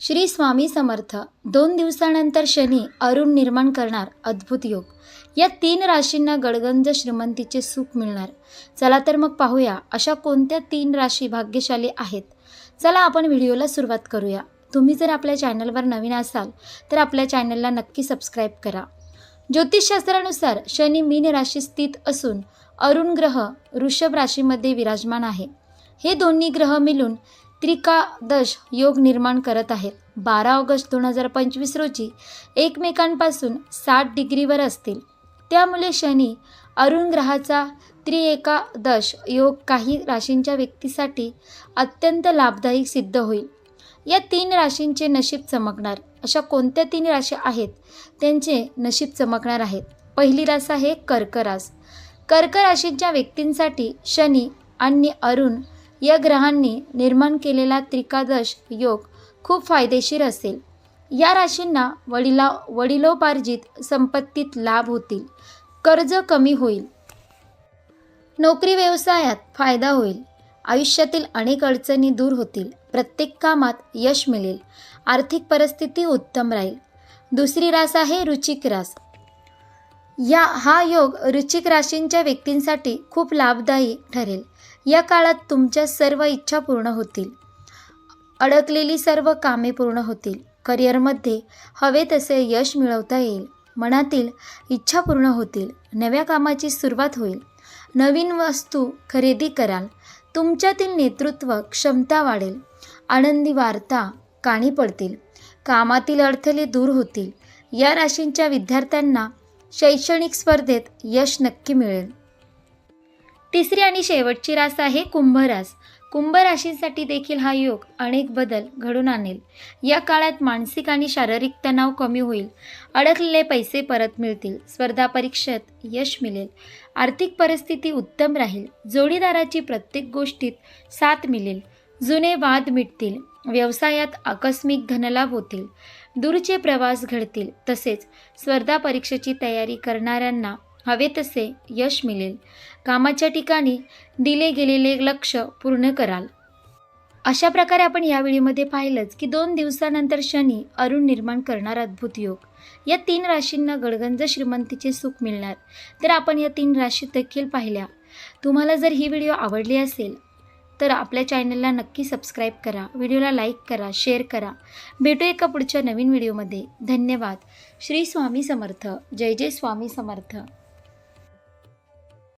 श्री स्वामी समर्थ. दोन दिवसानंतर शनी अरुण निर्माण करणार अद्भुत योग. या तीन राशींना गडगंज श्रीमंतीचे सुख मिळणार. चला तर मग पाहूया अशा कोणत्या तीन राशी भाग्यशाली आहेत. चला आपण व्हिडिओला सुरुवात करूया. तुम्ही जर आपल्या चॅनलवर नवीन असाल तर आपल्या चॅनलला नक्की सबस्क्राईब करा. ज्योतिषशास्त्रानुसार शनी मीन राशी स्थित असून अरुण ग्रह वृषभ राशीमध्ये विराजमान आहे. हे दोन्ही ग्रह मिळून त्रिकादश योग निर्माण करत आहेत बारा ऑगस्ट दोन हजार पंचवीस रोजी एकमेकांपासून साठ डिग्रीवर असतील. त्यामुळे शनी अरुण ग्रहाचा त्रिएकादश योग काही राशींच्या व्यक्तीसाठी अत्यंत लाभदायी सिद्ध होईल. या तीन राशींचे नशीब चमकणार. अशा कोणत्या तीन राशी आहेत? त्यांचे नशीब चमकणार आहेत. पहिली रास आहे कर्करास. कर्क राशींच्या व्यक्तींसाठी शनी आणि अरुण या ग्रहांनी निर्माण केलेला त्रिकादश योग खूप फायदेशीर असेल. या राशींना वडिला वडिलोपार्जित संपत्तीत लाभ होतील. कर्ज कमी होईल. नोकरी व्यवसायात फायदा होईल. आयुष्यातील अनेक अडचणी दूर होतील. प्रत्येक कामात यश मिळेल. आर्थिक परिस्थिती उत्तम राहील. दुसरी रास आहे रुचिक रास. या हा योग रुचिक राशींच्या व्यक्तींसाठी खूप लाभदायी ठरेल. या काळात तुमच्या सर्व इच्छा पूर्ण होतील. अडकलेली सर्व कामे पूर्ण होतील. करिअरमध्ये हवे तसे यश मिळवता येईल. मनातील इच्छा पूर्ण होतील. नव्या कामाची सुरुवात होईल. नवीन वस्तू खरेदी कराल. तुमच्यातील नेतृत्व क्षमता वाढेल. आनंदी वार्ता काणी पडतील. कामातील अडथळे दूर होतील. या राशींच्या विद्यार्थ्यांना शैक्षणिक स्पर्धेत यश नक्की मिळेल. तिसरी आणि शेवटची रास आहे कुंभ रास कुंभ देखील हा योग अनेक बदल घडून आणेल. या काळात मानसिक आणि शारीरिक तणाव कमी होईल. अडकलेले पैसे परत मिळतील. स्पर्धा परीक्षेत यश मिळेल. आर्थिक परिस्थिती उत्तम राहील. जोडीदाराची प्रत्येक गोष्टीत साथ मिळेल. जुने वाद मिटतील. व्यवसायात आकस्मिक धनलाभ होतील. दूरचे प्रवास घडतील. तसेच स्पर्धा परीक्षेची तयारी करणाऱ्यांना हवे तसे यश मिळेल. कामाच्या ठिकाणी दिले गेलेले लक्ष पूर्ण कराल. अशा प्रकारे आपण या वेळीमध्ये पाहिलंच की दोन दिवसानंतर शनी अरुण निर्माण करणार अद्भुत योग. या तीन राशींना गडगंज श्रीमंतीचे सुख मिळणार. तर आपण या तीन राशी देखील पाहिल्या. तुम्हाला जर ही व्हिडिओ आवडली असेल तर आपल्या चॅनलला नक्की सबस्क्राईब करा व्हिडिओला लाईक करा शेअर करा. भेटू एका पुढच्या नवीन व्हिडिओमध्ये. धन्यवाद. श्री स्वामी समर्थ. जय जय स्वामी समर्थ.